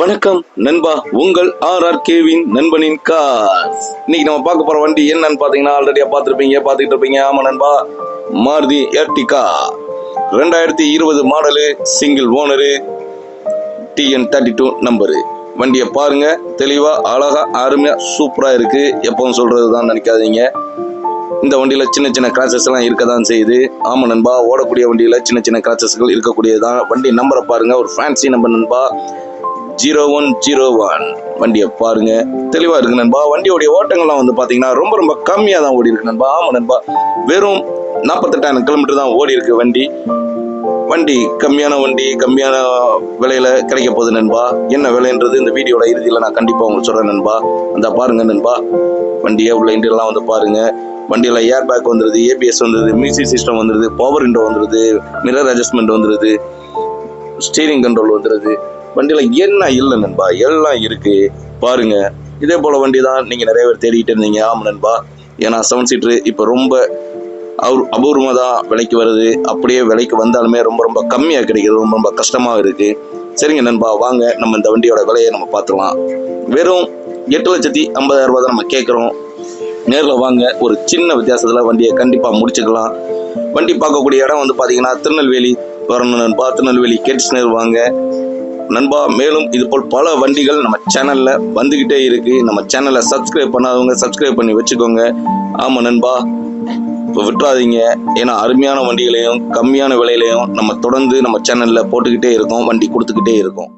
வணக்கம் நண்பா உங்கள் ஆர் ஆர் கேவின் நண்பனின் கார். இன்னைக்கு நம்ம பார்க்க போற வண்டி என்னன்னு பாத்தீங்கன்னா ஆல்ரெடியா பார்த்துருப்பீங்க பார்த்துக்கிட்டு இருப்பீங்க. ஆமா நண்பா மாருதி எர்டிகா ரெண்டாயிரத்தி இருபது model single owner TN thirty two number வண்டியை பாருங்க தெளிவா அழகா அருமையா சூப்பரா இருக்கு. எப்பவும் சொல்றது தான் நினைக்காதீங்க. இந்த வண்டியில் சின்ன சின்ன கிராச்சஸ் எல்லாம் இருக்க தான் செய்யுது. ஆமாம் நண்பா ஓடக்கூடிய வண்டியில் சின்ன சின்ன கிராச்சஸ்கள் இருக்கக்கூடியதுதான். வண்டி நம்பரை பாருங்கள் ஒரு ஃபேன்சி நம்பர் நண்பா. Zero one zero one. வண்டியை பாருங்க. தெளிவா இருக்கு நண்பா. வண்டியோடைய ஓட்டங்கள்லாம் வந்து பாத்தீங்கன்னா ரொம்ப ரொம்ப கம்மியா தான் ஓடி இருக்கு நண்பா. ஆமா நண்பா. வெறும் நாற்பத்தெட்டாயிரம் கிலோமீட்டர் தான் ஓடி இருக்கு வண்டி. வண்டி கம்மியான வண்டி கம்மியான விலையில கிடைக்க போகுது நண்பா. என்ன விலைன்றது இந்த வீடியோட இறுதியில் நான் கண்டிப்பா உங்களுக்கு சொல்றேன் நண்பா. அந்த பாருங்க நண்பா. வண்டியை உள்ள இன்டெல்லாம் வந்து பாருங்க. வண்டியில் ஏர் பேக் வந்துருது ஏபிஎஸ் வந்துருது மியூசிக் சிஸ்டம் வந்துருது பவர் விண்டோ வந்துருது மிரர் அட்ஜஸ்ட்மெண்ட் வந்துருது ஸ்டீரிங் கண்ட்ரோல் வந்துருது. வண்டியில் என்ன இல்லை நண்பா? எல்லாம் இருக்கு. பாருங்க. இதே போல வண்டி தான் நீங்க நிறைய பேர் தேடிட்டு இருந்தீங்க. ஆமாம் நண்பா. ஏன்னா செவன் சீட்ரு இப்போ ரொம்ப அவர் அபூர்வமாக தான் விலைக்கு வருது. அப்படியே விலைக்கு வந்தாலுமே ரொம்ப ரொம்ப கம்மியாக கிடைக்கிறது ரொம்ப ரொம்ப கஷ்டமாக இருக்கு. சரிங்க நண்பா. வாங்க. நம்ம இந்த வண்டியோட விலையை நம்ம பார்த்துக்கலாம். வெறும் எட்டு லட்சத்தி ஐம்பதாயிரம் ரூபா தான் நம்ம கேட்குறோம். நேரில் வாங்க. ஒரு சின்ன வித்தியாசத்தில் வண்டியை கண்டிப்பாக முடிச்சுக்கலாம். வண்டி பார்க்கக்கூடிய இடம் வந்து பார்த்தீங்கன்னா திருநெல்வேலி. வரணும் நண்பா. திருநெல்வேலி கேட்ஸ்னர் வாங்க. நண்பா மேலும் இது போல் பல வண்டிகள் நம்ம சேனல்ல வந்துகிட்டே இருக்கு. நம்ம சேனலை சப்ஸ்கிரைப் பண்ணாதவங்க சப்ஸ்கிரைப் பண்ணி வச்சுக்கோங்க. ஆமா நண்பா. இப்போ விட்டுறாதீங்க. ஏன்னா அருமையான வண்டிகளையும் கம்மியான விலையிலையும் நம்ம தொடர்ந்து நம்ம சேனல்ல போட்டுக்கிட்டே இருக்கோம் வண்டி கொடுத்துக்கிட்டே இருக்கோம்.